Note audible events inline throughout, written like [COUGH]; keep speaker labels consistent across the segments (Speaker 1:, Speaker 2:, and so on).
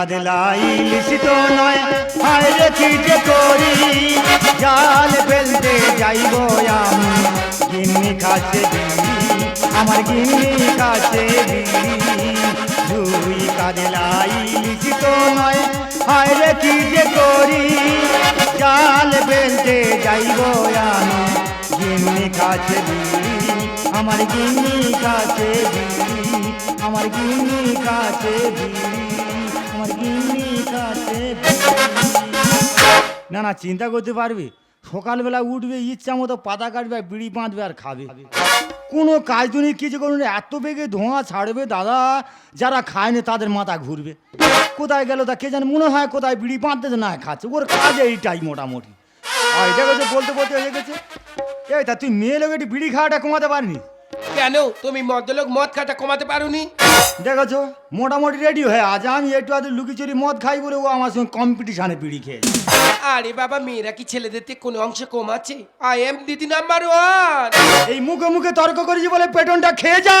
Speaker 1: কাদলাই লিখিত নয় হায় রে যে করি। জাল ফেলতে যাইব আমি, গিন্নি কাছে আমার গিন্নি কাছে দুই। কাদলাই লিখিত নয় হায় রে যে করি। জাল ফেলতে যাইব আমি, গিন্নি কাছে আমার গিন্নি কাছে আমার গিন্নি কাছে বিড়ি না না, চিন্তা করতে পারবি? সকালবেলা উঠবে, ইচ্ছা মতো পাতা কাটবে আর বিড়ি বাঁধবে আর খাবে। কোনো কাজ তুমি কিছু করুন, এত বেগে ধোঁয়া ছাড়বে দাদা, যারা খায় না তাদের মাথা ঘুরবে। কোথায় গেল তা কে জানে, মনে হয় কোথায় বিড়ি বাঁধতে না, খাচ্ছে। ওর কাজ এইটাই মোটামুটি। আর এটা বলতে বলতে হয়ে গেছে, এই তা তুই মেয়ে লোক একটু বিড়ি খাওয়াটা কমাতে পারিনি
Speaker 2: কেন? তুমি মদ্যলোক মদ খাটা কমাতে পারোনি?
Speaker 1: দেখেছ মোটামুটি রেডি হয়ে আজ আমি একটু আধটু লুকিচুরি মদ খাই বলে ও আমার সঙ্গে কম্পিটিশানে বিড়ি খেয়ে
Speaker 2: আরে বাবা মেয়েরা কি ছেলেদের থেকে কোনো অংশ কম আছে? I am Didi number one
Speaker 1: এই মুখে মুখে তর্ক করেছি বলে পেটনটা খেয়ে যা!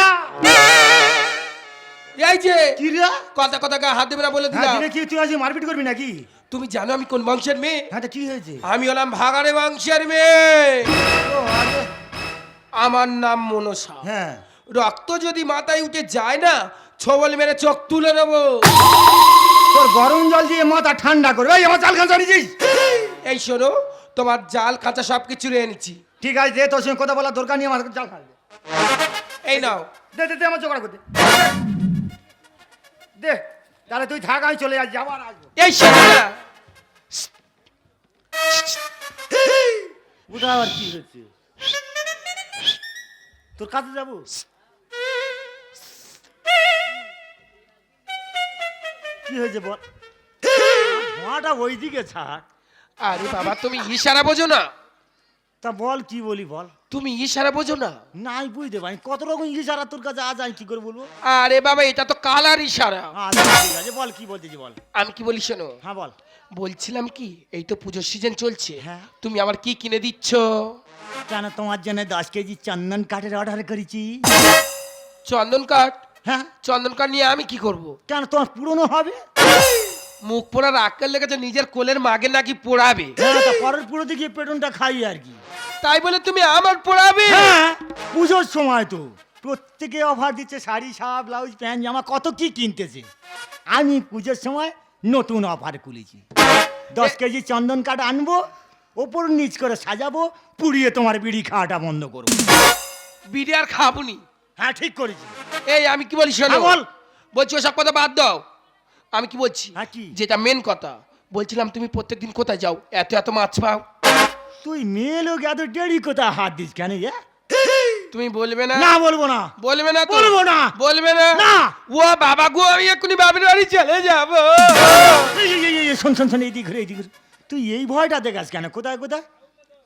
Speaker 2: এই যে
Speaker 1: কি রে?
Speaker 2: কথা কথা গা হাত দেবে না বলে
Speaker 1: হ্যাঁ
Speaker 2: দিলাম।
Speaker 1: দিনে কি তুই আজ মারপিট করবি নাকি?
Speaker 2: তুমি জানো আমি কোন বংশের মেয়ে?
Speaker 1: হ্যাঁ কি হয়েছে?
Speaker 2: আমি হলাম ভাগাড়ে বংশের মেয়ে। আমার নাম মনসা।
Speaker 1: হ্যাঁ।
Speaker 2: রক্ত যদি মাথায় উঠে যায় না ছবল মেরে চোখ তুলে নেব।
Speaker 1: তোর গরম জল দিয়ে মাথা ঠান্ডা করবে। এই আমার চাল খান জানিস
Speaker 2: এই শোনো তোমার জাল কাঁচা সব কিছু এনেছি।
Speaker 1: ঠিক আছে দে তোর সঙ্গে কথা বলার দরকার নেই আমার জাল খান
Speaker 2: এই নাও।
Speaker 1: দে দে দে আমার জোগাড় করতে দে। তাহলে তুই থাক আমি চলে যাচ্ছি আবার আসব।
Speaker 2: এই শোনো না।
Speaker 1: ওটা আবার কি হচ্ছে? তোর কাছে যাব? কি হয়েছে বল? ধোঁয়াটা ওই দিকে ছাড়।
Speaker 2: আরে বাবা তুমি ইশারা বোঝো না।
Speaker 1: তা বল কি বলি বল?
Speaker 2: তুমি ইশারা বোঝো না।
Speaker 1: নাই বুঝতে পারি। কত রকম ইশারা তোর কাছে আজ আমি কি করে বলব?
Speaker 2: আরে বাবা এটা তো কালার ইশারা।
Speaker 1: আচ্ছা বল কি বলতেছি বল?
Speaker 2: আমি কি বলি শোনো?
Speaker 1: হ্যাঁ বল।
Speaker 2: বলছিলাম কি এই তো পুজোর সিজন চলছে।
Speaker 1: হ্যাঁ।
Speaker 2: তুমি আমার কি কিনে দিচ্ছ?
Speaker 1: কেন তোমার জন্য দশ কেজি চন্দন কাঠের অর্ডার করেছি?
Speaker 2: চন্দন কাঠ?
Speaker 1: হ্যাঁ।
Speaker 2: চন্দন কাঠ নিয়ে আমি কি করব?
Speaker 1: কেন তোমার পুরনো হবে?
Speaker 2: মুখ পোড়ার আক্কেল লেগেছে নিজের কোলের মাগে নাকি পোড়াবে?
Speaker 1: পরের পুরো গিয়ে পেটনটা খাই আর কি।
Speaker 2: তাই বলে তুমি আমার পোড়াবে?
Speaker 1: হ্যাঁ পুজোর সময় তো। প্রত্যেকে অফার দিচ্ছে শাড়ি সাপ ব্লাউজ প্যান্ট জামা কত কি কিনতেছে। আমি পুজোর সময় নতুন অফার খুলেছি। দশ কেজি চন্দন কাঠ আনব ওপর নিচ করে সাজাবো পুড়িয়ে তোমার বিড়ি খাওয়াটা বন্ধ করব।
Speaker 2: বিড়ি আর খাবুনি
Speaker 1: হ্যাঁ ঠিক করেছি।
Speaker 2: এই আমি কি বলি শোনো?
Speaker 1: হ্যাঁ, বল।
Speaker 2: বলছি ওসব কথা বাদ দাও। আমি কি বলছি?
Speaker 1: হ্যাঁ?
Speaker 2: যেটা মেন কথা বলছিলাম তুমি প্রত্যেকদিন কোথায় যাও? এত এত মাছ পাও।
Speaker 1: তুই মেয়ে লোক এত দেরি কোথায় হাত দিস কেন এ?
Speaker 2: তুমি বলবে না?
Speaker 1: না বলব না।
Speaker 2: বলবে না
Speaker 1: বলব না।
Speaker 2: বলবে না?
Speaker 1: না।
Speaker 2: ও বাবা গো আমি এক্ষুনি বাবির বাড়ি চলে যাব।
Speaker 1: শোন শোন শোন এইদিক ঘুরে এইদিক ঘুরে। তুই এই ভয়টা দেখাস কেন? কোথায় কোথায়?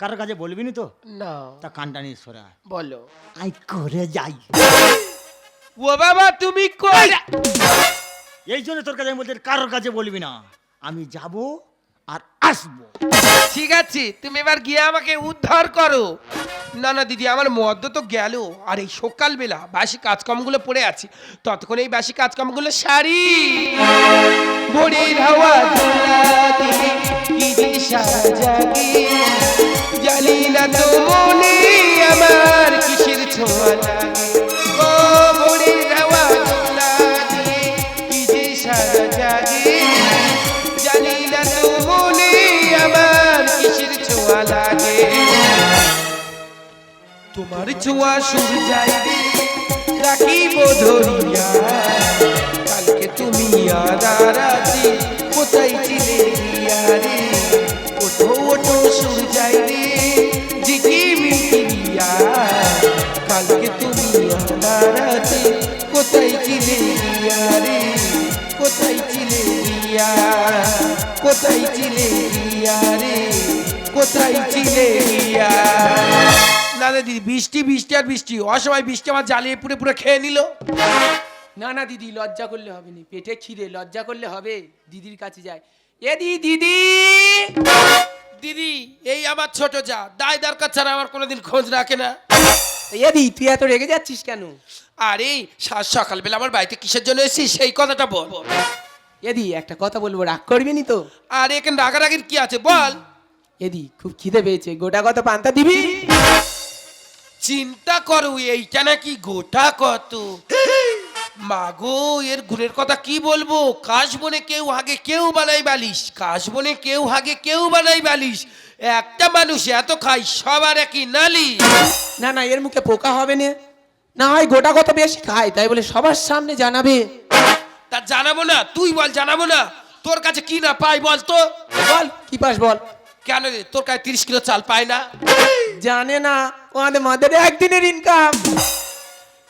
Speaker 1: কারোর কাছে বলবি নি তো?
Speaker 2: না।
Speaker 1: তা কানটা নিয়ে সরে আয়।
Speaker 2: বলো।
Speaker 1: আই করে যাই।
Speaker 2: ও বাবা তুমি কই?
Speaker 1: এই জন্য তোর কাছে আমি বলতে কারোর কাছে বলবি না। আমি যাব আর আসব।
Speaker 2: ঠিক আছে, তুমি এবার গিয়ে আমাকে উদ্ধার করো। না না, দিদি, আমার মদ্য তো গেল। আর এই সকালবেলা বাসি কাজকর্মগুলো পড়ে আছে। ততক্ষণ এই বাসি কাজকর্মগুলো সারি। জানি না তো মনে আমার কিসের ছোঁয়া লাগে। তোমার ছোঁয়া শুরু যায় রে, রাখিব ধরিয়া। কালকে তুমি আদারাতে কোথায় ছিলে রে ওঠো ওঠো শুরু যায় রে জিটি মিটিয়া কালকে তুমি আদারাতে কোথায় ছিলে রে কোথায় ছিলে রিয়া কোথায় ছিলে রে কোথায় ছিলে রিয়া না দিদি বৃষ্টি বৃষ্টি আর বৃষ্টি। অসময় বৃষ্টি আমার জ্বালিয়ে পুরে পুরে খেয়ে নিল।
Speaker 3: না না দিদি লজ্জা করলে হবে না। পেটে খিদে লজ্জা করলে হবে। দিদির কাছে যায় এ দিদি!
Speaker 2: দিদি এই আমার ছোট যা। দায় দরকার ছাড়া আমার কোনোদিন খোঁজ রাখে না।
Speaker 3: এ দি তুই এত রেগে যাচ্ছিস কেন?
Speaker 2: আরে সাত সকালবেলা আমার বাড়িতে কিসের জন্য এসেছিস সেই কথাটা বল।
Speaker 3: এদি একটা কথা বলব রাগ করবি নি তো?
Speaker 2: আর এখানে রাগারাগির কি আছে বল।
Speaker 3: এদি খুব খিদে পেয়েছে। গোটা কথা পান্তা দিবি?
Speaker 2: চিন্তা করো এইটা নাকি গোটা কত? মাগো এর গুণের কথা কি বলব? কাশ বনে কেউ আগে কেউ বানাই বালিশ কাশ বনে কেউ আগে কেউ বানাই বালিশ। একটা মানুষ এত খাই সবার একই নালি।
Speaker 3: না না এর মুখে পোকা হবে না। না হয় গোটা কত বেশি খায় তাই বলে সবার সামনে জানাবে।
Speaker 2: তা জানাব না তুই বল জানাব না। তোর কাছে কি না পাই বল তো?
Speaker 3: বল কি পাস বল?
Speaker 2: কেন রে তোর কাছে তিরিশ কিলো চাল পায় না?
Speaker 3: জানে না আমাদের মাদের একদিনের ইনকাম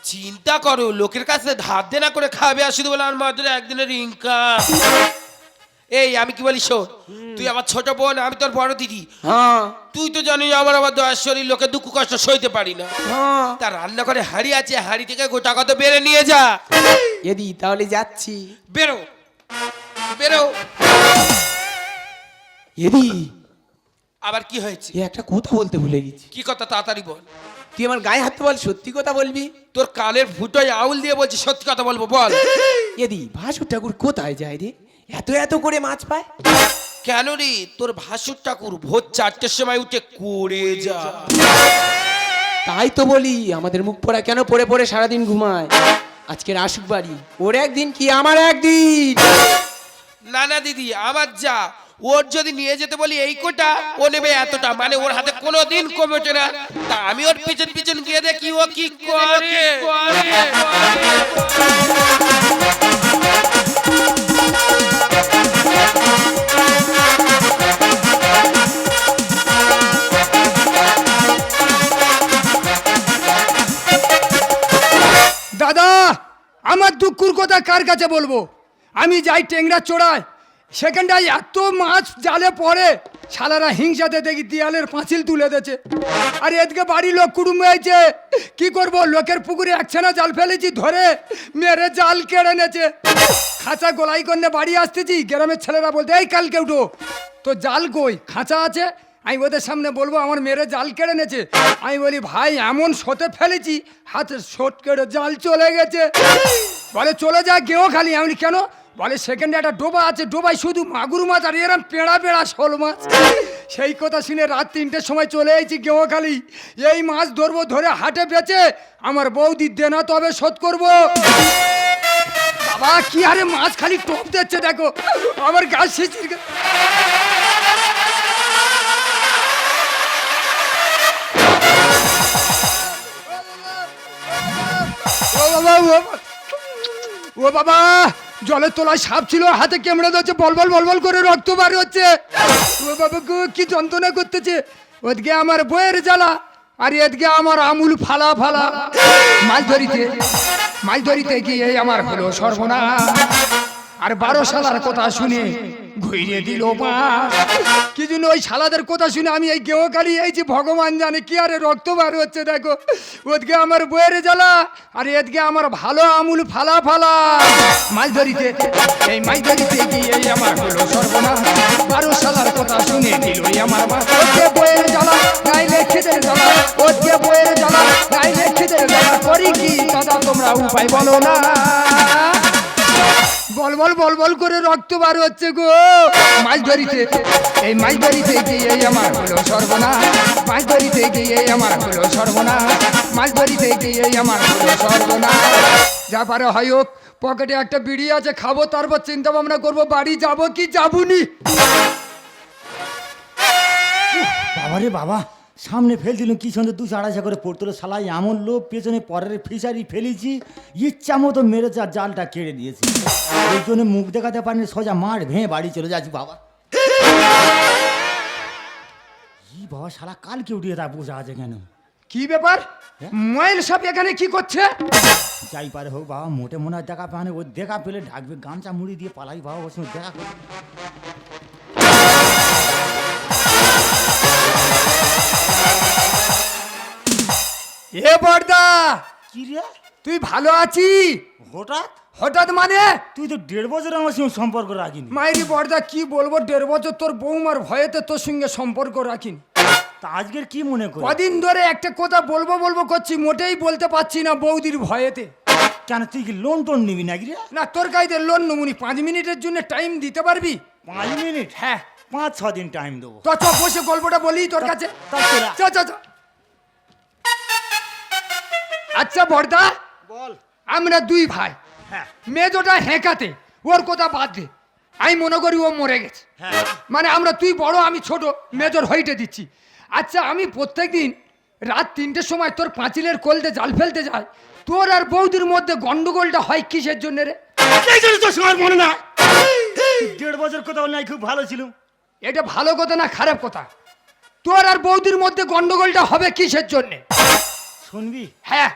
Speaker 2: চিন্তা করো লোকের কাছে ধার দেনা করে খাবে আর শুধু বলে আমার একদিনের ইনকাম এই আমি কি বলি শোন তুই আমার ছোট বোন আমি তোর বড় দিদি।
Speaker 3: হ্যাঁ।
Speaker 2: তুই তো জানিস আমার আবার দয়ার শরীর লোকে দুঃখ কষ্ট সইতে পারি না।
Speaker 3: হ্যাঁ।
Speaker 2: তার রান্না করে হাড়ি আছে হাড়ি থেকে গোটা কত বেড়ে নিয়ে যা।
Speaker 3: এদি তাহলে যাচ্ছি।
Speaker 2: বেরো। বেরো।
Speaker 3: এদি
Speaker 2: আবার কি হয়েছে?
Speaker 3: এ একটা কথা বলতে ভুলে গেছি।
Speaker 2: কি কথা তাড়াতাড়ি বল।
Speaker 3: তুই আমার গায়ে হাত বল সত্যি কথা বলবি?
Speaker 2: তোর কালের ফুটোয় আউল দিয়ে বলছি সত্যি কথা বলব বল।
Speaker 3: এদি ভাসুর ঠাকুর কোথায় যায় রে? এত এত করে মাছ পায়?
Speaker 2: কেন রে? তোর ভাসুর ঠাকুর ভোর চারটের সময় উঠে করে যা
Speaker 3: তাই তো বলি আমাদের মুখ পড়া কেন পড়ে পড়ে সারাদিন ঘুমায়? আজকের আসুক বাড়ি ওর একদিন কি আমার একদিন?
Speaker 2: না না দিদি আমার যা। ওর যদি নিয়ে যেতে বলি এই কোটা, ও নেবে এতটা। মানে ওর হাতে কোনো দিন কমে ওঠে না। তা আমি ওর পিছন পিছন গিয়ে দেখি ও কি করে।
Speaker 4: দাদা, আমার দুঃখুর কথা কার কাছে বলব? আমি যাই টেংরা চড়ায় সেখানটায় এত মাছ জালে পড়ে, শালারা হিংসাতে দেখি দেয়ালের পাঁচিল তুলে দিয়েছে। আর এদিকে বাড়ির লোক কুটুম হয়েছে কি করব, লোকের পুকুরে একছানা জাল ফেলেছি ধরে মেরে জাল কেড়ে নেছে। খাঁচা গোলাই করনে বাড়ি আসতেছি, গ্রামের ছেলেরা বলতে, এই কালকে উঠো। তো জাল কই? খাঁচা আছে? আমি ওদের সামনে বলব, আমার মেরে জাল কেড়ে নেছে। আমি বলি, ভাই, এমন সতে ফেলেছি, হাতে শোট কেড়ে জাল চলে গেছে। বলে, চলে যা, গেও খালি। আমি কেন? বলে সেকেন্ডে একটা ডোবা আছে, ডোবায় শুধু মাগুর মাছ আর এরম পেড়া পেঁড়া শোল মাছ। সেই কথা শুনে রাত তিনটের সময় চলে এসেছি গেও খালি এই মাছ ধরবো, ধরে হাটে বেচে আমার বৌদি দেনা তবে শোধ করব। বাবা, কি আরে মাছ খালি টপ দিচ্ছে দেখো, আমার গাছ গে- ও বাবা ও বাবা। জলের তোলায় সাপ ছিল, হাতে কেমড়ে ধরছে বল বল করে রক্ত বার হচ্ছে। ও বাবা গো, কি যন্ত্রণা করতেছে। ওদিকে আমার বইয়ের জ্বালা, আর এদিকে আমার আমুল ফালা ফালা। মাছ ধরিতে মাছ ধরিতে গিয়ে আমার হলো সর্বনাশ। আর বারো সালার কথা শুনে ঘুরিয়ে দিল মা। কি জন্য ওই শালাদের কথা শুনে আমি এই গেও কালি এই যে ভগবান জানে কি আরে রক্ত বার হচ্ছে, দেখো। ওদিকে আমার বইয়ের জ্বালা, আর এদিকে আমার ভালো আমুল ফালা ফালা। মাছ ধরিতে এই মাছ ধরিতে গিয়ে আমার হলো সর্বনাশ বারো সালার কথা শুনে দিল আমার মা। ওদিকে বইয়ের জ্বালা, গাইলে খিদের জ্বালা। ওদিকে বইয়ের জ্বালা, গাইলে খিদের জ্বালা। করি কি দাদা, তোমরা উপায় বলো না। বল বল বল বল করে রক্ত বার হচ্ছে গো। মাছ ধরিতে, এই মাছ ধরিতে গিয়ে আমার হলো সর্বনাশ। মাছ ধরিতে গিয়ে আমার হলো সর্বনাশ। মাছ ধরিতে গিয়ে আমার হলো সর্বনাশ। যা পারে হয় হোক, পকেটে একটা বিড়ি আছে, খাব, তারপর চিন্তা ভাবনা করব, বাড়ি যাব কি যাবুনি
Speaker 1: বাবারে বাবা। সামনে ফেল দিলাম কি সুন্দর দুশো আড়াইশো করে পড়তো সালাই এমন লোক পেছনে পরের ফিশারি ফেলেছি ইচ্ছা মতো মেরেছে আর জালটা কেড়ে দিয়েছি এই জন্য মুখ দেখাতে পারিনি সোজা মাঠ ভেঙে বাড়ি চলে যাচ্ছি বাবা। ই বাবা সারা কালকে উঠিয়ে তা বসে আছে কেন?
Speaker 4: কি ব্যাপার? মোবাইল সব এখানে কি করছে?
Speaker 1: যাই পারে হোক বাবা মোটে মনে হয় দেখা পানে ও দেখা পেলে ঢাকবে গামছা মুড়ি দিয়ে পালাই বাবা ওর সঙ্গে দেখা।
Speaker 4: এ বর্দা
Speaker 1: কি রে?
Speaker 4: তুই ভালো আছি?
Speaker 1: হঠাৎ?
Speaker 4: হঠাৎ মানে?
Speaker 1: তুই তো দেড় বছর আমার সঙ্গে সম্পর্ক রাখিনি।
Speaker 4: মাইরি বর্দা কি বলব? দেড় বছর তোর বৌমার ভয়েতে তোর সঙ্গে সম্পর্ক রাখিনি।
Speaker 1: তা আজকের কি মনে করি?
Speaker 4: কদিন ধরে একটা কথা বলব বলব করছি মোটেই বলতে পারছি না বৌদির ভয়েতে।
Speaker 1: কেন তুই কি লোন টোন নিবি নাকি রে?
Speaker 4: না তোর গাইতে লোন নমুনি পাঁচ মিনিটের জন্য টাইম দিতে পারবি?
Speaker 1: পাঁচ মিনিট?
Speaker 4: হ্যাঁ।
Speaker 1: পাঁচ ছ দিন টাইম দেবো।
Speaker 4: তো চ বসে গল্পটা বলি তোর কাছে।
Speaker 1: তা
Speaker 4: চ চ চ আচ্ছা বর্দা।
Speaker 1: বল।
Speaker 4: আমরা দুই ভাই।
Speaker 1: হ্যাঁ।
Speaker 4: মেজোটা হেঁকাতে ওর কথা বাদ দে। আমি মনে করি ও মরে গেছে।
Speaker 1: হ্যাঁ।
Speaker 4: মানে আমরা তুই বড় আমি ছোট মেজর হইটে দিচ্ছি। আচ্ছা আমি প্রত্যেকদিন রাত তিনটের সময় তোর পাঁচিলের কোলতে জাল ফেলতে যাই। তোর আর বৌদির মধ্যে গন্ডগোলটা হয় কিসের জন্য রে?
Speaker 1: এই জন্য তো সময় মনে না দেড় বছর কোথাও নাই খুব ভালো ছিল
Speaker 4: এটা ভালো কথা না খারাপ কথা? তোর আর বৌদির মধ্যে গন্ডগোলটা হবে কিসের জন্য?
Speaker 1: শুনবি?
Speaker 4: হ্যাঁ।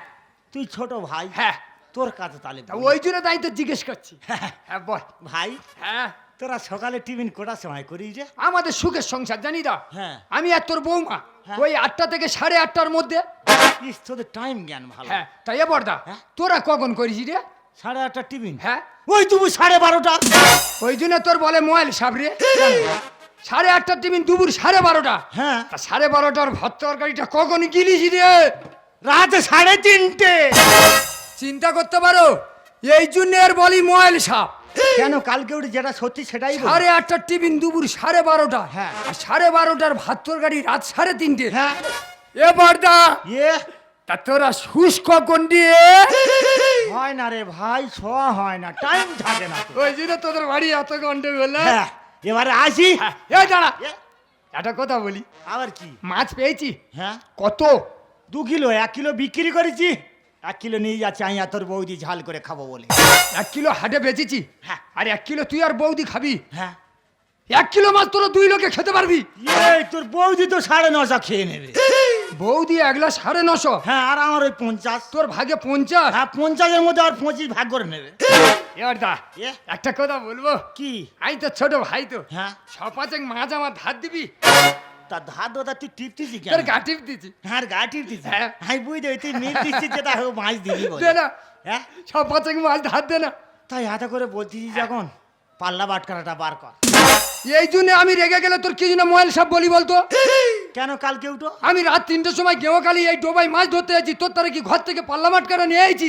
Speaker 1: তুই ছোট ভাই।
Speaker 4: হ্যাঁ।
Speaker 1: তোর কাছে তাহলে
Speaker 4: ওই জন্য তাই তো জিজ্ঞেস করছি। হ্যাঁ বল।
Speaker 1: ভাই
Speaker 4: হ্যাঁ।
Speaker 1: তোরা সকালে টিফিন কটার সময় করি রে
Speaker 4: আমাদের সুখের সংসার জানি না
Speaker 1: হ্যাঁ।
Speaker 4: আমি আর তোর বৌমা
Speaker 1: হ্যাঁ।
Speaker 4: ওই আটটা থেকে সাড়ে আটটার মধ্যে।
Speaker 1: তোদের টাইম জ্ঞান ভালো।
Speaker 4: হ্যাঁ তাই বর্দা
Speaker 1: হ্যাঁ।
Speaker 4: তোরা কখন করিস রে?
Speaker 1: সাড়ে আটটা টিফিন?
Speaker 4: হ্যাঁ।
Speaker 1: ওই তুমি সাড়ে বারোটা।
Speaker 4: ওই জন্য তোর বলে মোবাইল সাবরে। সাড়ে আটটার টিফিন দুপুর সাড়ে বারোটা।
Speaker 1: হ্যাঁ।
Speaker 4: তা সাড়ে বারোটার ভাত তরকারিটা কখন গিলিস রে?
Speaker 1: রাতে সাড়ে তিনটে।
Speaker 4: চিন্তা করতে পারো এই জন্য এর বলি মোবাইল সাপ।
Speaker 1: কেন কালকে উঠে যেটা সত্যি সেটাই
Speaker 4: সাড়ে আটটার টিফিন দুপুর সাড়ে বারোটা।
Speaker 1: হ্যাঁ।
Speaker 4: আর সাড়ে বারোটার ভাত তরকারি রাত সাড়ে তিনটে।
Speaker 1: হ্যাঁ।
Speaker 4: এ বর্দা
Speaker 1: ইয়ে
Speaker 4: তা তোরা শুষ কখন দিয়ে
Speaker 1: হয় না রে ভাই শোয়া হয় না টাইম থাকে না
Speaker 4: ওই জন্য তোদের বাড়ি এত গন্ডগোল না?
Speaker 1: হ্যাঁ। এবারে আসি।
Speaker 4: হ্যাঁ, এই দাঁড়া।
Speaker 1: এ,
Speaker 4: একটা কথা বলি।
Speaker 1: আবার কি?
Speaker 4: মাছ পেয়েছি।
Speaker 1: হ্যাঁ।
Speaker 4: কত?
Speaker 1: দু কিলো এক কিলো বিক্রি করেছি। এক কিলো নিয়ে যাচ্ছি আমি আর তোর বৌদি ঝাল করে খাব বলে।
Speaker 4: এক কিলো হাটে বেচেছি।
Speaker 1: হ্যাঁ।
Speaker 4: আর এক কিলো তুই আর বৌদি খাবি।
Speaker 1: হ্যাঁ।
Speaker 4: এক কিলো মাছ তোরা দুই লোকে খেতে পারবি।
Speaker 1: তোর বৌদি তো সাড়ে নশো খেয়ে নেবে।
Speaker 4: বৌদি একলা সাড়ে নশো।
Speaker 1: হ্যাঁ আর আমার ওই পঞ্চাশ।
Speaker 4: তোর ভাগে পঞ্চাশ।
Speaker 1: হ্যাঁ পঞ্চাশের মধ্যে আর পঁচিশ ভাগ করে নেবে।
Speaker 4: এবার দা একটা কথা বলব?
Speaker 1: কি?
Speaker 4: আমি তো ছোট ভাই তো।
Speaker 1: হ্যাঁ।
Speaker 4: সপাচেক মাছ আমার ধার দিবি?
Speaker 1: তা ধার দোদা তুই টিপতিছি কেন?
Speaker 4: তোর গা টিপ দিচ্ছি
Speaker 1: হ্যাঁ গা টিপতিছি
Speaker 4: হ্যাঁ।
Speaker 1: আমি বুঝতে তুই মিট দিচ্ছিস যেটা হোক মাছ দিবি বলে।
Speaker 4: দে না।
Speaker 1: হ্যাঁ?
Speaker 4: সপাচেক মাছ ধার দে না।
Speaker 1: তাই হাতে করে বলতেছিস যখন? পাল্লা বাটকারাটা বার কর।
Speaker 4: এই জন্য আমি রেগে গেলে তোর কি জন্য মোবাইল সব বলি বলতো?
Speaker 1: কেন কালকে উঠো
Speaker 4: আমি রাত তিনটের সময় গেও কালি এই ডোবাই মাছ ধরতে যাচ্ছি তোর তারা কি ঘর থেকে পাল্লা মাটকারা নিয়ে আইছি?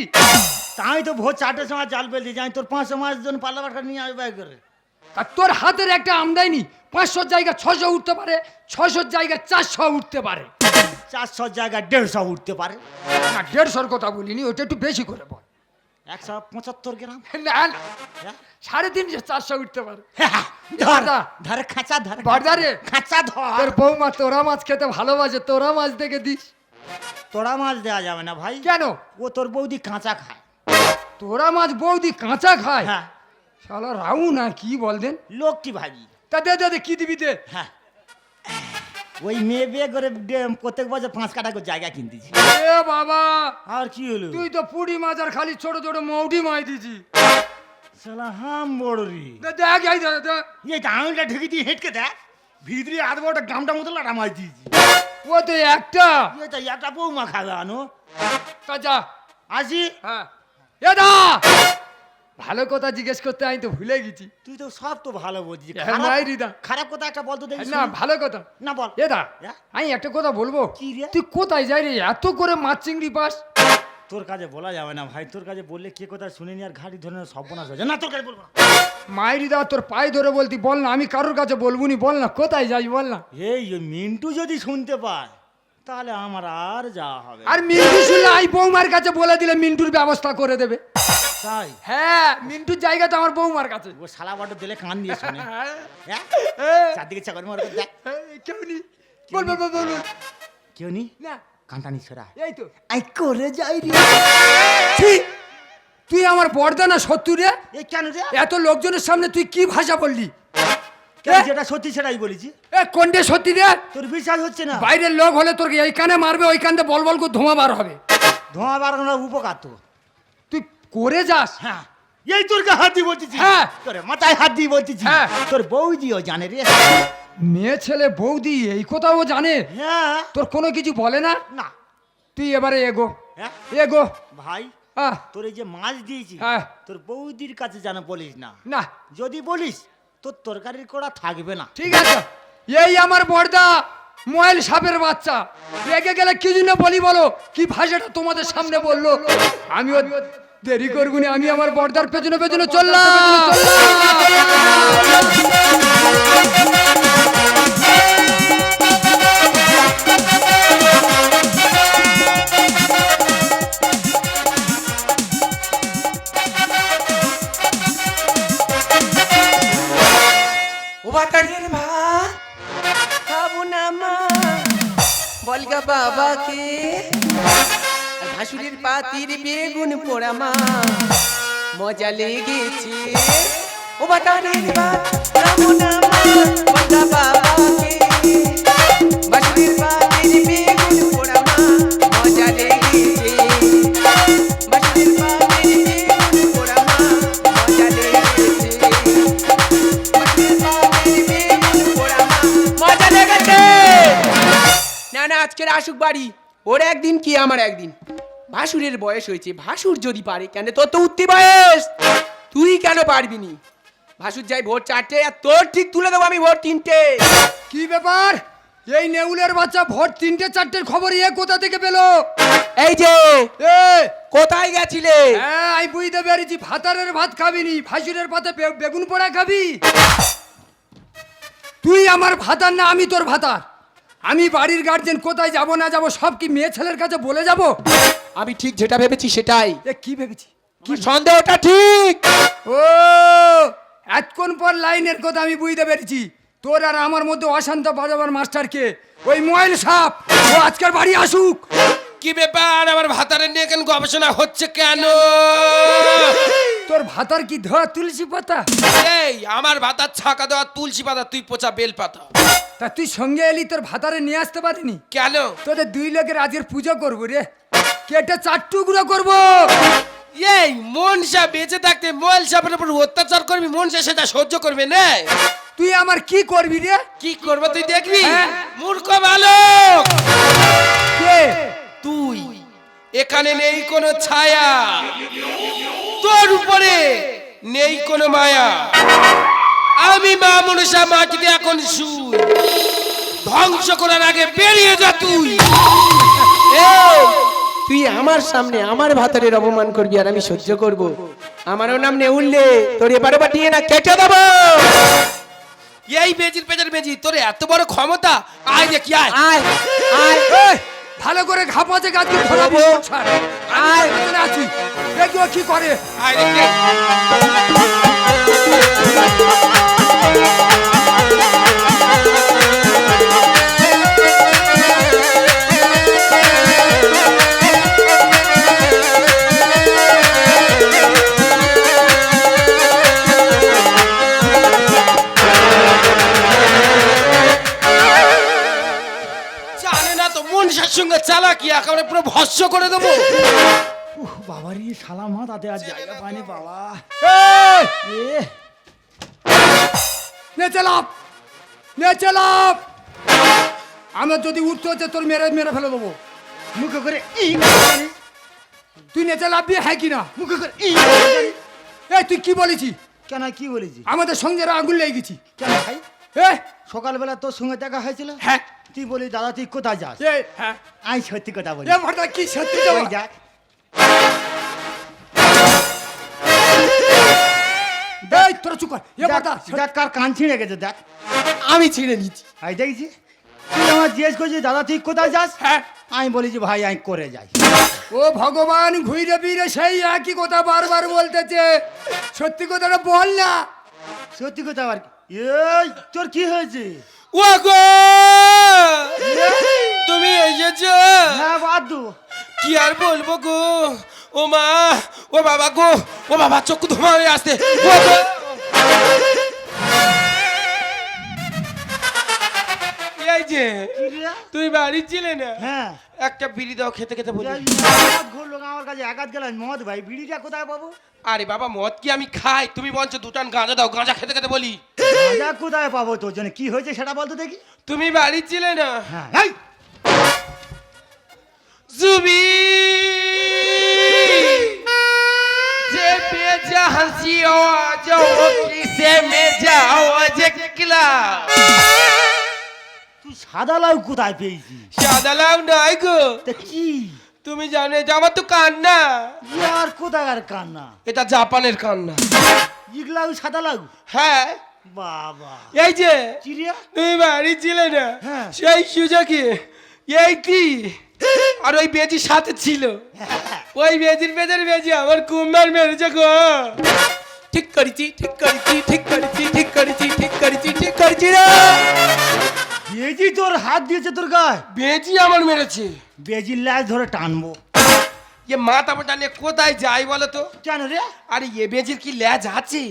Speaker 1: তাই তো ভোর চারটের সময় জাল ফেলতে যাই তোর পাঁচশো মাসের জন্য পাল্লা বাটকা নিয়ে আসবে ব্যাগ করে।
Speaker 4: আর তোর হাতের একটা আমদানি পাঁচশোর জায়গা ছশো উঠতে পারে ছশোর জায়গা চারশো উঠতে পারে।
Speaker 1: চারশো জায়গায় দেড়শো উঠতে পারে।
Speaker 4: না দেড়শোর কথা বলিনি ওটা একটু বেশি করে বল।
Speaker 1: একশো পঁচাত্তর গ্রাম?
Speaker 4: না না
Speaker 1: হ্যাঁ?
Speaker 4: সাড়ে তিনশো চারশো উঠতে পারে।
Speaker 1: ধর খাঁচা ধর
Speaker 4: বাজারে
Speaker 1: খাঁচা ধর।
Speaker 4: তোর বৌমা তোরা মাছ খেতে ভালোবাসে তোরা মাছ দেখে দিস।
Speaker 1: তোরা মাছ দেওয়া যাবে না ভাই।
Speaker 4: কেন?
Speaker 1: ও তোর বৌদি কাঁচা খায়।
Speaker 4: তোরা মাছ বৌদি কাঁচা খায়?
Speaker 1: হ্যাঁ।
Speaker 4: শালা রাউ না কি বল দেন?
Speaker 1: লোকটি ভাবি
Speaker 4: তা দে দে দে কি দিবি দে?
Speaker 1: হ্যাঁ। ওই মেয়ে বিয়ে করে প্রত্যেক বছর পাঁচ কাটা করে জায়গা কিনতেছি
Speaker 4: এ বাবা!
Speaker 1: আর কি হলো?
Speaker 4: তুই তো পুরি মাছ আর খালি ছোট ছোট মৌডি মাই দিছি
Speaker 1: সালা হাম বড় রে।
Speaker 4: দে দেখ এই দে দে।
Speaker 1: এই আঙুলটা ঢেকে দিয়ে হেঁটকে দেখ ভিতরে আধ বড়টা গামটা মতো লাটা মাছ দিয়েছি।
Speaker 4: ও তো একটা।
Speaker 1: এটা একটা বৌমা খাবে আনো।
Speaker 4: তা যা।
Speaker 1: আসি।
Speaker 4: হ্যাঁ। এ দা ভালো কথা জিজ্ঞেস করতে আমি তো ভুলে গেছি।
Speaker 1: তুই তো সব তো ভালো বলছিস
Speaker 4: হ্যাঁ,
Speaker 1: খারাপ- খারাপ কথা একটা বলতো দেখি
Speaker 4: না ভালো কথা।
Speaker 1: না বল।
Speaker 4: এ দা
Speaker 1: হ্যাঁ?
Speaker 4: আমি একটা কথা বলব।
Speaker 1: কি রে?
Speaker 4: তুই কোথায় যাই রে? এত করে মাছ চিংড়ি পাস।
Speaker 1: তোর কাছে বলা যাবে না ভাই তোর কাছে বললে কে কথা শুনে নি আর ঘাড়ি ধরে সর্বনাশ হয়ে না তোর কাছে বলব না।
Speaker 4: মায়েরই দা তোর পায়ে ধরে বলতি বল না আমি কারোর কাছে বলব নি বল না কোথায় যাই বল না।
Speaker 1: এই মিন্টু যদি শুনতে পায় তাহলে আমার আর যাওয়া হবে
Speaker 4: আর মিন্টু শুনলে আই বৌমার কাছে বলে দিলে মিন্টুর ব্যবস্থা করে দেবে।
Speaker 1: তাই?
Speaker 4: হ্যাঁ মিন্টুর জায়গা তো আমার বৌমার কাছে।
Speaker 1: ও শালা বড় দিলে কান দিয়ে শোনে।
Speaker 4: হ্যাঁ,
Speaker 1: হ্যাঁ?
Speaker 4: হ্যাঁ,
Speaker 1: চারদিকে চাকর মার দেখ।
Speaker 4: হ্যাঁ, কেউ নি বল বল বল, বল।
Speaker 1: কেউ নি
Speaker 4: না।
Speaker 1: কানটা নি সরা।
Speaker 4: এই তো।
Speaker 1: আই করে যাই রে।
Speaker 4: ছি, তুই আমার বর্দা না শত্রু রে?
Speaker 1: এই কেন রে?
Speaker 4: এত লোকজনের সামনে তুই কি ভাষা বললি? এ?
Speaker 1: যেটা সত্যি সেটাই বলেছি।
Speaker 4: এ কোনটে সত্যি রে
Speaker 1: তোর বিশ্বাস হচ্ছে না।
Speaker 4: বাইরের লোক হলে তোর এই কানে মারবে ওই কান্দে বল বল করে ধোঁয়া বার হবে।
Speaker 1: ধোঁয়া বার বাড়ানোর উপকার তো।
Speaker 4: তুই করে যাস।
Speaker 1: হ্যাঁ। এই তোর হাত দিয়ে বলতেছি
Speaker 4: হ্যাঁ।
Speaker 1: তোর মাথায় হাত দিয়ে বলতেছি
Speaker 4: হ্যাঁ।
Speaker 1: তোর বৌদিও জানে রে।
Speaker 4: মেয়ে ছেলে বৌদি এই কথাও জানে।
Speaker 1: হ্যাঁ।
Speaker 4: তোর কোনো কিছু বলে না?
Speaker 1: না।
Speaker 4: তুই এবারে এগো।
Speaker 1: হ্যাঁ?
Speaker 4: এগো।
Speaker 1: ভাই তোর এই যে মাছ দিয়েছি
Speaker 4: হ্যাঁ।
Speaker 1: তোর বৌদির কাছে যেন বলিস না।
Speaker 4: না।
Speaker 1: যদি বলিস তোর তরকারির কোড়া থাকবে না।
Speaker 4: ঠিক আছে। এই আমার বর্দা ময়েল সাপের বাচ্চা। রেগে গেলে কি জন্য বলি বলো? কি ভাষাটা তোমাদের সামনে বলল? আমি দেরি করগুনি আমি আমার বর্দার পেছনে পেছনে চললাম।
Speaker 3: বাবাকে। ভাসুরের পাতির বেগুন পোড়া মা। মজা লেগেছে। ও বাবা মা বলগা বাবাকে। না না আজকের আসুক বাড়ি। ওর একদিন কি আমার একদিন? ভাসুরের বয়স হয়েছে ভাসুর যদি পারে কেন তোর তো উঠতি বয়স? তুই কেন পারবি নি? ভাসুর যাই ভোর চারটে আর তোর ঠিক তুলে দেবো আমি ভোর তিনটে।
Speaker 4: কি ব্যাপার? এই নেউলের বাচ্চা ভোর তিনটে চারটের খবর ইয়ে কোথা থেকে পেল?
Speaker 3: এই যে কোথায় গেছিলে?
Speaker 4: হ্যাঁ আমি বুঝতে পেরেছি ভাতারের ভাত খাবি নি ভাসুরের পাতে বেগুন পোড়া খাবি? তুই আমার ভাতার না আমি তোর ভাতার। আমি বাড়ির গার্জেন কোথায় যাব না যাব সব কি মেয়ে ছেলের কাছে বলে যাব?
Speaker 3: আমি ঠিক যেটা ভেবেছি সেটাই।
Speaker 4: এ কি ভেবেছি?
Speaker 3: কি সন্দেহটা ঠিক।
Speaker 4: ও এতক্ষণ পর লাইনের কথা আমি বুঝতে পেরেছি। তোর আর আমার মধ্যে অশান্ত বাজাবার মাস্টারকে। ওই মোবাইল সাপ ও আজকের বাড়ি আসুক।
Speaker 2: কি ব্যাপার? আমার ভাতারের নিয়ে কেন গবেষণা হচ্ছে কেন?
Speaker 4: তোর ভাতার কি ধোয়া তুলসী পাতা?
Speaker 2: এই আমার ভাতার ছাকা দেওয়া তুলসী পাতা তুই পচা বেল পাতা।
Speaker 4: তা তুই সঙ্গে এলি তোর ভাতারে নিয়ে আসতে পারিনি?
Speaker 2: কেন?
Speaker 4: তোদের দুই লোকের আজকের পুজো করব রে। কেটে চার টুকরো করব।
Speaker 2: এই মনসা বেঁচে থাকতে মোয়াইল সাপের উপর অত্যাচার করবি মনসা সেটা সহ্য করবে না।
Speaker 4: তুই আমার কি করবি রে?
Speaker 2: কি করব তুই দেখবি?
Speaker 4: হ্যাঁ।
Speaker 2: মূর্খ বালক!
Speaker 4: কে?
Speaker 2: তুই। এখানে নেই কোনো ছায়া। তোর উপরে নেই কোনো মায়া। আমি মা মনসা মাটিতে এখন শুই। ধ্বংস করার আগে বেরিয়ে যা তুই।
Speaker 3: তুই আমার সামনে আমার ভাতারের অপমান করবি আর আমি সহ্য করব। আমারও নাম নে উঠলে তোর এবারে পাঠিয়ে না কেটে দেবো।
Speaker 2: এই বেজির পেজের বেজি তোর এত বড় ক্ষমতা? আয় দেখি আয়।
Speaker 3: আয় আয়।
Speaker 4: করে ঘাপাতে গাছ ধরাবো
Speaker 3: আয়।
Speaker 4: আছি। দেখি ও কি করে?
Speaker 2: আয় চালাকি একেবারে পুরো ভস্য করে দেবো।
Speaker 1: উহ, বাবা রে শালা মাথাতে আর জায়গা পায়নি বাবা।
Speaker 4: এই,
Speaker 1: এ।
Speaker 4: নেচে লাভ নেচে লাভ আমার যদি উঠতে হচ্ছে তোর মেরে মেরে ফেলে দেবো।
Speaker 1: মুখে করে ই জানি।
Speaker 4: তুই নেচে লাভবি হ্যাঁ কি না
Speaker 1: মুখে করে।
Speaker 4: এই তুই কি বলেছি?
Speaker 1: কেন কি বলেছি?
Speaker 4: আমাদের সঙ্গে আগুন লেগে গেছি।
Speaker 1: কেন ভাই?
Speaker 4: এ
Speaker 1: সকালবেলা তোর সঙ্গে দেখা হয়েছিল?
Speaker 4: হ্যাঁ।
Speaker 1: তুই বলি দাদা তুই কোথায় যাস?
Speaker 4: হ্যাঁ।
Speaker 1: আমি সত্যি কথা বলি।
Speaker 4: কি সত্যি
Speaker 1: যাক
Speaker 4: এই তোরা চুপ কর। এ
Speaker 1: দেখ, কার কান ছিঁড়ে গেছে দেখ।
Speaker 3: আমি ছিঁড়ে নিচ্ছি।
Speaker 1: আই দেখছি? তুই আমার জিজ্ঞেস করছিস দাদা তুই কোথায় যাস?
Speaker 4: হ্যাঁ।
Speaker 1: আমি বলেছি ভাই আমি করে যাই।
Speaker 4: ও ভগবান ঘুরে ফিরে সেই একই কথা বারবার বলতেছে। সত্যি কথাটা বল না।
Speaker 1: সত্যি কথা আর কি? এই তোর কি হয়েছে?
Speaker 2: ও গো তুমি এসেছ?
Speaker 1: হ্যাঁ বাদ
Speaker 2: কি আর বলব গো? ও মা ও বাবা গো ও বাবা চক্ষু ধোমা হয়ে আসতে। ও গো।
Speaker 1: কি
Speaker 2: তুই বাড়ি ছিলে না?
Speaker 1: হ্যাঁ।
Speaker 2: একটা বিড়ি দাও খেতে খেতে বলি।
Speaker 1: ঘুরলো আমার কাছে একাত গেল মদ ভাই বিড়িটা কোথায় পাবো?
Speaker 2: আরে বাবা মদ কি আমি খাই? তুমি বলছো দুটান গাঁজা দাও গাঁজা খেতে খেতে বলি।
Speaker 1: গাঁজা কোথায় পাবো তোর জন্য? কি হয়েছে সেটা বলতো দেখি।
Speaker 2: তুমি বাড়ি ছিলে না?
Speaker 1: হ্যাঁ
Speaker 2: জুবি! যে বেজা হাসি আওয়াজ ও কিসে মেজা আওয়াজ কিলা
Speaker 1: তুই সাদা লাউ কোথায় পেয়েছিস?
Speaker 2: সাদা লাউ নাই গো।
Speaker 1: তা কি?
Speaker 2: তুমি জানো এটা আমার তো কান্না।
Speaker 1: ইয়ার কোথাকার কান্না?
Speaker 2: এটা জাপানের কান্না।
Speaker 1: ইগলাউ সাদা লাগু
Speaker 2: হ্যাঁ।
Speaker 1: বাবা।
Speaker 2: এই যে
Speaker 1: চিড়িয়া?
Speaker 2: তুমি বাড়ি ছিলে না
Speaker 1: হ্যাঁ।
Speaker 2: সেই সুযোগে এই কি? [LAUGHS] আর ওই বেজির সাথে ছিল। [LAUGHS] ওই বেজির বেজের বেজি আমার কুম্বার মেরেছে গো।
Speaker 3: ঠিক করেছি ঠিক করেছি ঠিক করেছি।
Speaker 1: তোর হাত দিয়েছে তোর গায়ে?
Speaker 2: বেজি আমার মেরেছে।
Speaker 1: বেজির লাশ ধরে টানবো।
Speaker 2: এ মাথা মোটা নিয়ে কোথায় যাই বলো তো?
Speaker 1: কেন রে?
Speaker 2: আরে এ বেজির কি ল্যাজ আছে?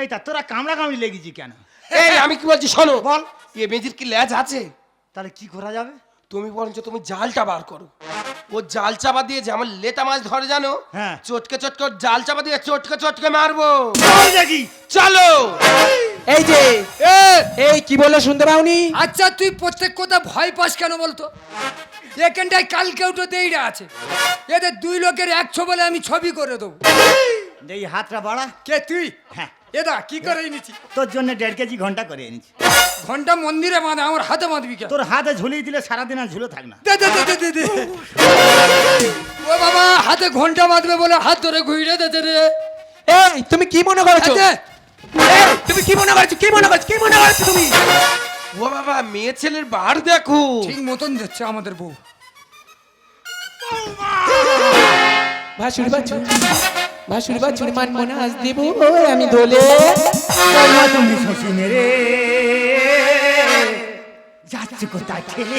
Speaker 1: এই তা তোরা কামড়া কামড়ি লেগেছি কেন?
Speaker 2: এই আমি কি বলছি শোনো।
Speaker 1: বল।
Speaker 2: এ বেজির কি ল্যাজ আছে?
Speaker 1: তাহলে কি করা যাবে?
Speaker 2: তুমি বরঞ্চ তুমি জালটা বার করো। ও জাল চাপা দিয়ে যেমন লেটা মাছ ধরে জানো?
Speaker 1: হ্যাঁ।
Speaker 2: চটকে চটকে জাল চাপা দিয়ে চটকে চটকে মারবো।
Speaker 1: চল দেখি।
Speaker 2: চলো!
Speaker 3: এই যে এই কি বলে শুনতে পাওনি?
Speaker 4: আচ্ছা তুই প্রত্যেক কথা ভয় পাস কেন বলতো? এখানটায় কালকেও তো দেইরা আছে। এদের দুই লোকের একশো বলে আমি ছবি করে দেবো।
Speaker 1: এই হাতটা বাড়া।
Speaker 4: কে তুই?
Speaker 1: হ্যাঁ।
Speaker 4: এদা কি করে এনেছি?
Speaker 1: তোর জন্য দেড় কেজি ঘণ্টা করে এনেছি।
Speaker 4: ঘণ্টা মন্দিরে বাঁধা আমার হাতে বাঁধবি কেন?
Speaker 1: তোর হাতে ঝুলিয়ে দিলে সারাদিন আর ঝুলে থাক না।
Speaker 4: দে দে দে দে দে ও বাবা হাতে ঘণ্টা বাঁধবে বলে হাত ধরে ঘুরে দে রে
Speaker 3: এই তুমি কি মনে করছ। এই, তুমি কি মনে করছ? কি মনে করছ? কি মনে করছ তুমি?
Speaker 2: ও বাবা মেয়ে ছেলের বার দেখো।
Speaker 4: ঠিক মতন যাচ্ছে আমাদের বউ।
Speaker 3: ভাসুর বাছুর ভাসুর বাছুর মান মনে আজ দেব। আমি দোলে
Speaker 1: তুমি শশী রে যাচ্ছে কোথায় ঠেলে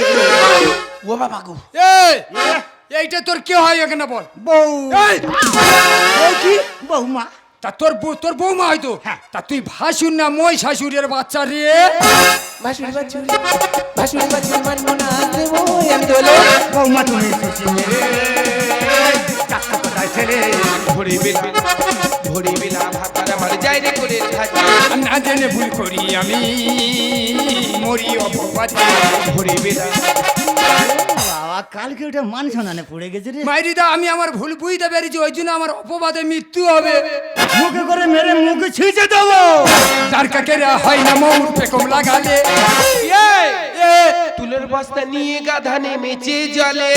Speaker 2: ও বাবা গো।
Speaker 4: এইটা তোর কে হয় এখানে বল?
Speaker 1: বউ।
Speaker 4: এই!
Speaker 1: বউ কি? বৌমা
Speaker 4: তা তোর বউ তোর বৌমা হয়তো?
Speaker 1: হ্যাঁ।
Speaker 4: তা তুই ভাসুর না মই শাশুড়ের বাচ্চা রে
Speaker 3: ভাসুর ভাসুর বাছুর দেব আমি দোলে
Speaker 1: বৌমা তুমি শশী মেরে যাচ্ছে কোথায় ঠেলে
Speaker 2: ভরে বেলা ভরে বেলা ভাতার আমার যাই রে করে থাকে
Speaker 4: না জেনে ভুল করি আমি মরি অপবাদে
Speaker 2: ভরে বেলা
Speaker 1: কালকে ওটা মান না পড়ে গেছে রে।
Speaker 4: মাইরিদা আমি আমার ভুল বুঝতে পেরেছি ওই জন্য আমার অপবাদে মৃত্যু হবে।
Speaker 1: মুখে করে মেরে মুখে ছিঁচে দেবো।
Speaker 4: যার কাকে হয় না মৌর পেকম লাগালে।
Speaker 2: তুলের বস্তা নিয়ে গাধা নেমেছে জলে।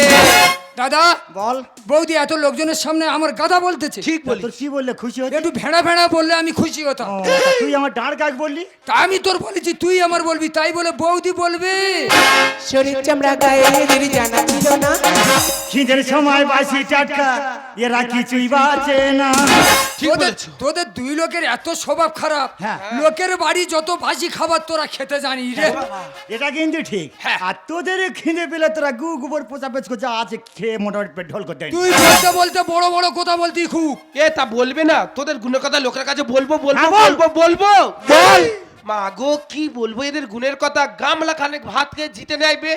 Speaker 4: দাদা!
Speaker 1: বল।
Speaker 4: বৌদি এত লোকজনের সামনে আমার গাদা বলতেছে।
Speaker 2: ঠিক বলি
Speaker 1: তোর কি বললে? খুশি হতো?
Speaker 4: একটু ভেড়া ভেড়া বললে আমি খুশি হতাম।
Speaker 1: তুই আমার ডাঁড় কাক বললি?
Speaker 4: তা আমি তোর বলেছি তুই আমার বলবি তাই বলে বৌদি বলবে।
Speaker 3: শরীর চামড়া গায়ে জানা ছিল না।
Speaker 1: খিদের সময় বাসি টাটকা এরা কিছুই বাঁচে না।
Speaker 4: তোদের তোদের দুই লোকের এত স্বভাব খারাপ
Speaker 1: হ্যাঁ।
Speaker 4: লোকের বাড়ি যত বাসি খাবার তোরা খেতে জানি রে।
Speaker 1: এটা কিন্তু ঠিক।
Speaker 4: হ্যাঁ।
Speaker 1: আর তোদের খিদে পেলে তোরা গু গোবর পোচা পেচকো যা আছে খেয়ে মোটামুটি পেট ঢোল করতে
Speaker 4: তুই বলতে বলতে বড় বড় কথা বলতি খুব।
Speaker 2: এ তা বলবে না। তোদের গুণের কথা লোকের কাছে বলব বলব
Speaker 1: হ্যাঁ,
Speaker 2: বলব বলব। বল। মা গো, কি বলব? এদের গুণের কথা গামলা খানেক ভাত খেয়ে জিতে নেবে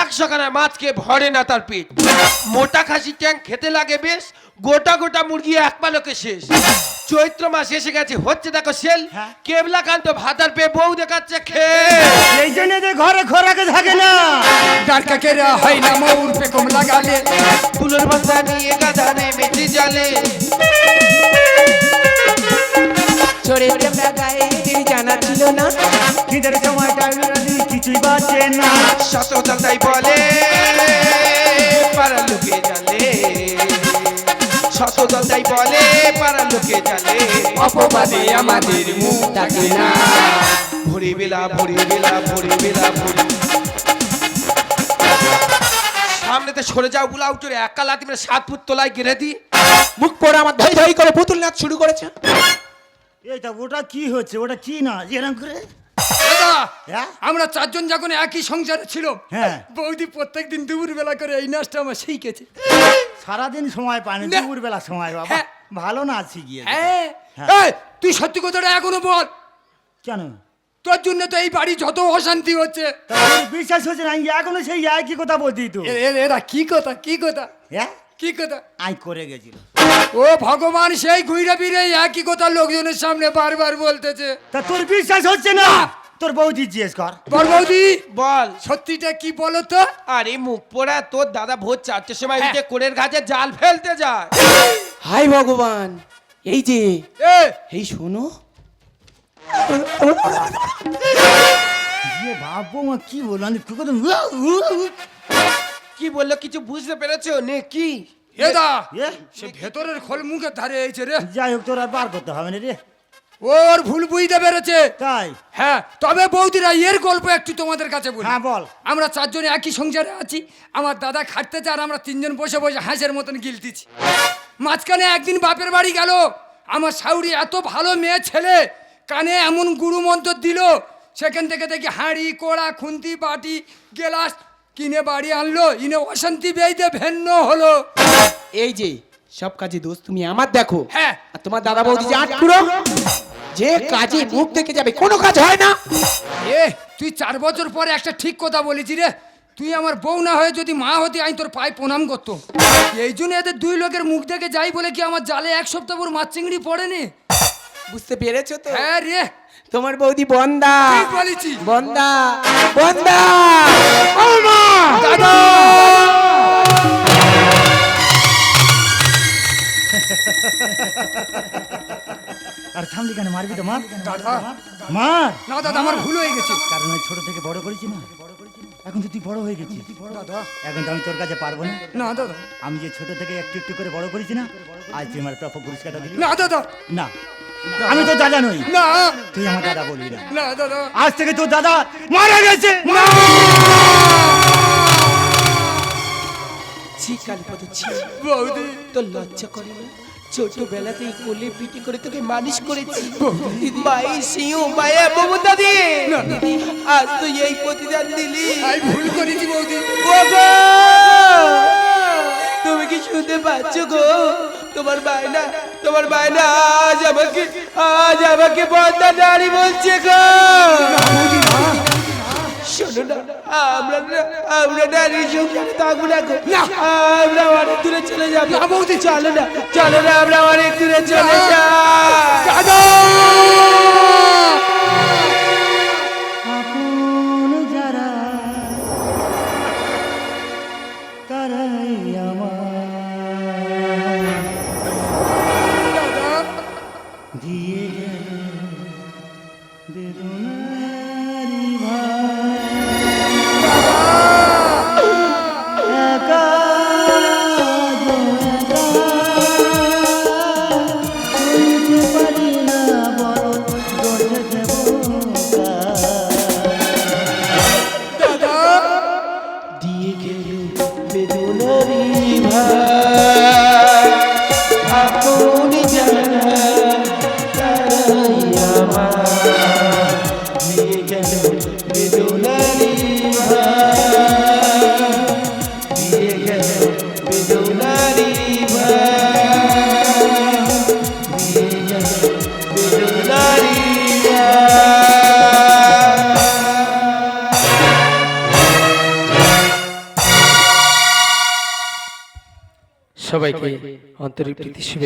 Speaker 2: একশো খানা মাছ খেয়ে ভরে না তার পেট। মোটা খাসি ট্যাং খেতে লাগে বেশ। গোটা গোটা মুরগি এক পালকে শেষ। চৈত্র মাস এসে গেছে। হচ্ছে দেখো সেল।
Speaker 1: হ্যাঁ।
Speaker 2: কেবলা কান্ত ভাতার পেয়ে বউ দেখাচ্ছে খেয়ে
Speaker 1: এই জন্য এদের ঘরে খোরাকে থাকে না।
Speaker 4: যার কাকে হয় না মৌর পেকম লাগালে
Speaker 2: তুলোর বস্তা নিয়ে গাধা নেমেছে জলে।
Speaker 3: গায়ে এদের জানা ছিল না।
Speaker 1: খিদের সময় কিছুই বাঁচে না।
Speaker 2: শতদল তাই বলে পাড়ার লোকে জানে। শতদল তাই বলে পাড়ার লোকে জানে
Speaker 4: অপবাদে আমাদের মুখ থাকে না।
Speaker 2: ভরি বেলা ভরি বেলা ভরি বেলা ভরি। সামনেতে সরে যাও বুলা উঠে একা লাতি মেরে সাত ফুট তোলায় গেড়ে দি।
Speaker 3: মুখ পড়ে আমার ধই ধই করে পুতুল নাচ শুরু করেছে।
Speaker 1: এইটা ওটা কি হচ্ছে? ওটা কি না? এরকম করে?
Speaker 4: দাদা
Speaker 1: হ্যাঁ?
Speaker 4: আমরা চারজন যখন একই সংসারে ছিল
Speaker 1: হ্যাঁ।
Speaker 4: বৌদি প্রত্যেক দিন দুপুর বেলা করে এই নাচটা আমার শিখেছে।
Speaker 1: সারাদিন সময় পানি
Speaker 4: না।
Speaker 1: দুপুর বেলা সময় বাবা
Speaker 4: হ্যাঁ।
Speaker 1: ভালো না শিখিয়ে
Speaker 4: হ্যাঁ।
Speaker 1: হ্যাঁ।
Speaker 4: তুই সত্যি কথাটা এখনও বল।
Speaker 1: কেন?
Speaker 4: তোর জন্য তো এই বাড়ি যত অশান্তি হচ্ছে।
Speaker 1: বিশ্বাস হচ্ছে না এখনও সেই একই কথা বলতি তো।
Speaker 4: এরা কি কথা কি কথা?
Speaker 1: হ্যাঁ?
Speaker 4: কি কথা?
Speaker 1: আই করে গেছিল।
Speaker 4: ও ভগবান সেই ঘুরে ফিরে একই কথা লোকজনের সামনে বারবার বলতেছে।
Speaker 1: তা তোর বিশ্বাস হচ্ছে না। তোর বৌদি জিজ্ঞেস কর।
Speaker 4: বল বৌদি।
Speaker 2: বল।
Speaker 4: সত্যিটা কি বলো তো
Speaker 2: আরে মুখ পোড়া তোর দাদা ভোর চারটের সময়
Speaker 4: হ্যাঁ।
Speaker 2: উঠে কোলের গাছে জাল ফেলতে যায়।
Speaker 3: হাই ভগবান এই যে
Speaker 4: এ!
Speaker 3: এই শোনো।
Speaker 1: ইয়ে বাবু মা কি বললাম কি
Speaker 5: বলল কিছু বুঝতে পেরেছ? নে কি?
Speaker 4: সে ভেতরের খোল মুখে ধারে এইছে রে।
Speaker 1: যাই হোক তোর আর বার করতে হবে না রে।
Speaker 4: ওর ভুল বুঝতে পেরেছে।
Speaker 1: তাই?
Speaker 4: হ্যাঁ তবে বৌদিরা এর গল্প একটু তোমাদের কাছে বলি।
Speaker 1: হ্যাঁ বল।
Speaker 4: আমরা চারজনে একই সংসারে আছি আমার দাদা খাটতেছে আর আমরা তিনজন বসে বসে হাঁসের মতন গিলতিছি। মাঝখানে একদিন বাপের বাড়ি গেল আমার শাউরি এত ভালো মেয়ে ছেলে কানে এমন গুরু মন্ত্র দিল সেখান থেকে দেখি হাঁড়ি কোড়া খুন্তি বাটি গেলাস কিনে বাড়ি আনলো ইনে অশান্তি বেইতে ভেন্ন হলো।
Speaker 2: এই যে সব কাজে দোষ তুমি আমার দেখো।
Speaker 4: হ্যাঁ।
Speaker 2: আর তোমার দাদা বৌদি যে আটকুড়ো। যে কাজে মুখ দেখে যাবে কোনো কাজ হয় না।
Speaker 4: এ তুই চার বছর পরে একটা ঠিক কথা বলেছি রে। তুই আমার বউ না হয়ে যদি মা হতি আমি তোর পায়ে প্রণাম করতো এই জন্য এদের দুই লোকের মুখ দেখে যাই বলে কি আমার জালে এক সপ্তাহ পর মাছ চিংড়ি পড়েনি?
Speaker 2: বুঝতে পেরেছ তো?
Speaker 4: হ্যাঁ রে।
Speaker 2: তোমার বৌদি বন্দা।
Speaker 4: বলেছি।
Speaker 2: বন্দা। বন্দা।
Speaker 4: দাদা। [LAUGHS]
Speaker 1: আর থামলি কেন? মারবি তো মার।
Speaker 4: দাদা
Speaker 1: মার।
Speaker 4: না দাদা আমার ভুল হয়ে গেছে।
Speaker 1: কারণ ওই ছোট থেকে বড় করেছি না? এখন তো তুই বড় হয়ে গেছিস।
Speaker 4: দাদা।
Speaker 1: এখন তো আমি তোর কাছে পারব না।
Speaker 4: না দাদা।
Speaker 1: আমি যে ছোট থেকে একটু একটু করে বড় করেছি না আজ তুই আমার প্রাপ্য পুরস্কারটা দিবি
Speaker 4: না দাদা।
Speaker 1: না। আমি তো দাদা নই।
Speaker 4: না।
Speaker 1: তুই আমার দাদা বলবি না।
Speaker 4: না দাদা।
Speaker 1: আজ থেকে তোর দাদা মারা গেছে। না।
Speaker 2: ছি কালীপদ ছি।
Speaker 4: বৌদি।
Speaker 2: তোর লজ্জা করে না? ছোটবেলাতেই কোলে পিটি করে তোকে মালিশ করেছি। মাই সিও মায়া মমতা দিয়ে। আজ তুই এই প্রতিদান দিলি।
Speaker 4: আমি ভুল করেছি বৌদি।
Speaker 2: তুমি কি শুনতে পাচ্ছ গো? তোমার বায়না তোমার বায়না আজ আমাকে আজ আমাকে বন্দা নারী বলছে গো। শোনো না আমরা আমরা নারী সংসারে থাকব না আমরা অনেক দূরে চলে যাব।
Speaker 4: বৌদি।
Speaker 2: চলো না চলো না আমরা অনেক দূরে চলে যাই।
Speaker 4: দাদা